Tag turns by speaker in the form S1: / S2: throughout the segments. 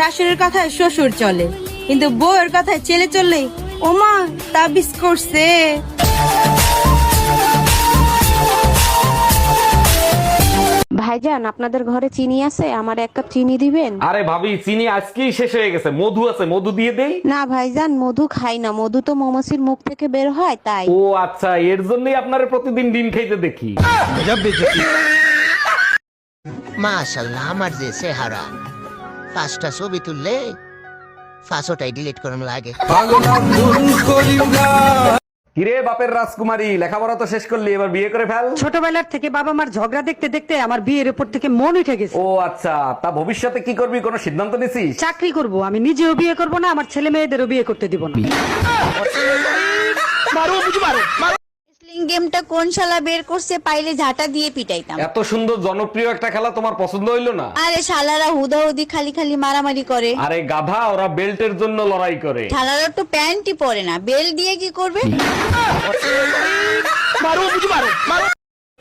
S1: শাশুড়ির কথায় শ্বশুর চলে কিন্তু বউয়ের কথায় ছেলে চললে ওমা তাবিজ করছে।
S2: ভাইজান আপনাদের ঘরে চিনি আছে? আমার এক কাপ চিনি দিবেন?
S3: আরে ভাবি চিনি আজকেই শেষ হয়ে গেছে। মধু আছে মধু দিয়ে দেই?
S2: না ভাইজান মধু খাই না। মধু তো মৌমাছির মুখ থেকে বের হয় তাই।
S3: ও আচ্ছা এর জন্যই আপনার প্রতিদিন ডিম খাইতে দেখি।
S4: মাশাল্লাহ আমার যে চেহারা। পাঁচটা ছবি তুললে পাঁচটাই ডিলিট করুন লাগে।
S3: কিরে বাপের রাজকুমারী লেখাপড়া তো শেষ করলি এবার বিয়ে করে ফেল?
S5: ছোটবেলার থেকে বাবা মার ঝগড়া দেখতে দেখতে আমার বিয়ের উপর থেকে মন উঠে গেছে।
S3: ও আচ্ছা তা ভবিষ্যতে কি করবি কোনো সিদ্ধান্ত নিছিস?
S5: চাকরি করব আমি নিজেও বিয়ে করব না আমার ছেলে মেয়েদেরও বিয়ে করতে দিব না।
S6: রেসলিং গেমটা কোন শালা বের করছে পাইলে ঝাঁটা দিয়ে পিটাইতাম।
S3: এত সুন্দর জনপ্রিয় একটা খেলা তোমার পছন্দ হইল না?
S6: আরে শালারা হুদাহুদি খালি খালি মারামারি করে।
S3: আরে গাধা ওরা বেল্টের জন্য লড়াই করে।
S6: শালারা তো প্যান্টই পরে না। বেল্ট দিয়ে কি করবে?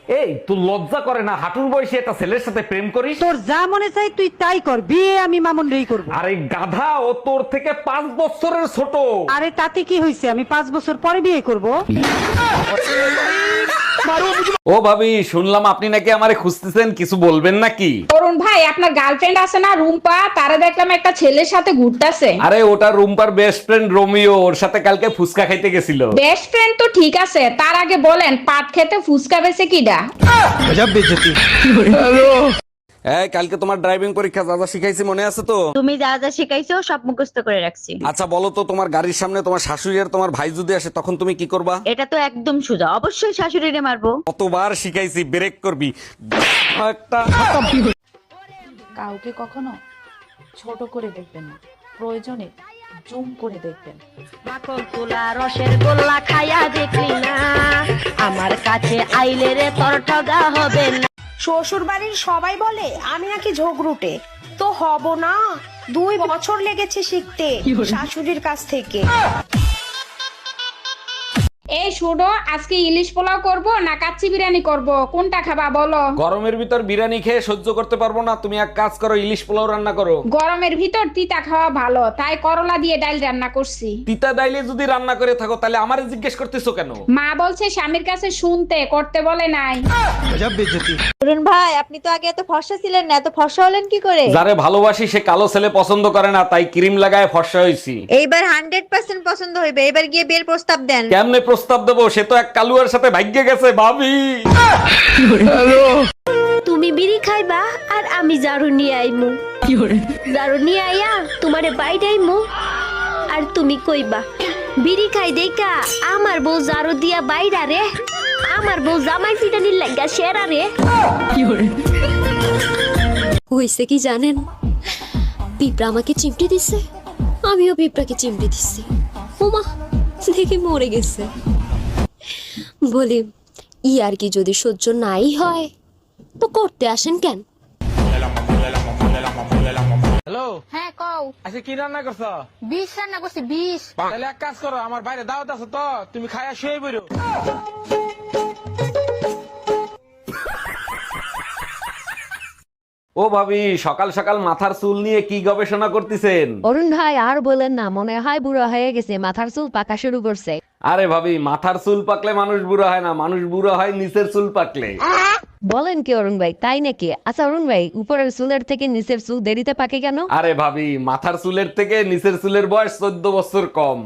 S3: এই তুই লজ্জা করে না? হাঁটুর বয়সে একটা ছেলের সাথে প্রেম করিস?
S5: তোর যা মনে চাই তুই তাই কর বিয়ে আমি মামুন রেই করব।
S3: আরে গাধা ও তোর থেকে পাঁচ বছরের ছোট।
S5: আরে তাতে কি হয়েছে আমি পাঁচ বছর পরে বিয়ে করব?
S3: ও ভাবি শুনলাম আপনি নাকি আমারে খুঁজতেছেন কিছু বলবেন নাকি?
S7: অরুণ ভাই আপনার গার্লফ্রেন্ড আছে না রুম্পা? তারা দেখলাম একটা ছেলের সাথে ঘুরতেছে।
S3: আরে ওটা রুম্পার বেস্ট ফ্রেন্ড রোমিও ওর সাথে কালকে ফুচকা খাইতে গেছিল।
S7: বেস্ট ফ্রেন্ড তো ঠিক আছে তার আগে বলেন পাট খেতে ফুচকা বেছে কিডা?
S3: এই কালকে তোমার ড্রাইভিং পরীক্ষা যা যা শিখাইছি মনে আছে তো?
S6: তুমি যা যা শিখাইছো সব মুখস্থ করে রাখছি।
S3: আচ্ছা বলো তো তোমার গাড়ির সামনে তোমার শাশুড়ি আর তোমার ভাই যদি আসে তখন তুমি কি করবা?
S6: এটা তো একদম সোজা। অবশ্যই শাশুড়িরে মারবো।
S3: কতবার শিখাইছি ব্রেক করবি। একটা
S8: কাউকে কখনো ছোট করে দেখবেন না। প্রয়োজনে জুম করে দেখবেন।
S9: মাখন তোলা রসের গোল্লা খায়া দেখলি না। আমার কাছে আইলে রে তোর ঠগা হবে না।
S10: শ্বশুর বাড়ির সবাই বলে আমি নাকি ঝগড়ুটে। তো হব না। দুই বছর লেগেছে শিখতে শাশুড়ির কাছ থেকে।
S7: এই শুনো আজকে ইলিশ পোলাও করব না কাচ্চি বিরিয়ানি করব। কোনটা খাবা বলো?
S3: গরমের ভিতর বিরিয়ানি খেয়ে সহ্য করতে পারব না। তুমি এক কাজ করো ইলিশ পোলাও রান্না করো।
S7: গরমের ভিতর তিতা খাওয়া ভালো তাই করলা দিয়ে ডাল রান্না করছি।
S3: তিতা ডাইলে যদি রান্না করে থাকো তাহলে আমারে জিজ্ঞেস করতেছো কেন?
S7: মা বলছে স্বামীর কাছে শুনতে করতে বলে নাই।
S6: অরুণ ভাই আপনি তো আগে এত ফর্সা ছিলেন না এত ফর্সা হলেন কি করে?
S3: যারে ভালোবাসি সে কালো ছেলে পছন্দ করে না তাই ক্রিম লাগায় ফর্সা হয়েছি।
S6: এইবার হান্ড্রেড পার্সেন্ট পছন্দ হইবে এবার গিয়ে বিয়ের প্রস্তাব দেন।
S3: কেমনে প্রস্তাব দেবো? সে তো এক কালুয়ার সাথে ভাগ্যে গেছে ভাবি।
S9: তুমি বিড়ি খাইবা আর আমি জারু নিয়ে আইমু। জারু নিয়ে আইয়া তোমারে বাইরাইমু আর তুমি কইবা বিড়ি খাই দেইকা আমার বউ জারু দিয়া বাইরা রে। আমার বউ জামাই ফিটানির লাগা সেরা রে।
S11: হয়েছে কি জানেন? পিঁপড়া আমাকে চিমটি দিছে। আমিও পিঁপড়াকে চিমটি দিচ্ছি ওমা দেখি মরে গেছে। বলি, ই আর কি যদি সহ্য নাই হয়, তো করতে আসেন কেন?
S12: হ্যালো?
S6: হ্যাঁ কও।
S12: আচ্ছা কি রান্না করছ?
S6: বিষ রান্না করছি বিষ।
S12: তাহলে এক কাজ করো আমার বাইরে দাওয়াত আছে তো তুমি খায়া শুয়ে বেরো
S3: ও ভাবি সকাল সকাল মাথার চুল নিয়ে কি গবেষণা করতেছেন?
S11: অরুণ ভাই আর বলেন না মনে হয় বুড়ো হয়ে গেছে মাথার চুল পাকা শুরু করছে।
S3: আরে ভাবি মাথার চুল পাকলে মানুষ বুড়ো হয় না মানুষ বুড়ো হয় নিচের চুল পাকলে।
S11: বলেন কি অরুণ ভাই তাই নাকি? আচ্ছা অরুণ ভাই উপরের চুলের থেকে নিচের চুল দেরিতে পাকে কেন?
S3: আরে ভাবি মাথার চুলের থেকে নিচের চুলের বয়স চোদ্দ বছর কম।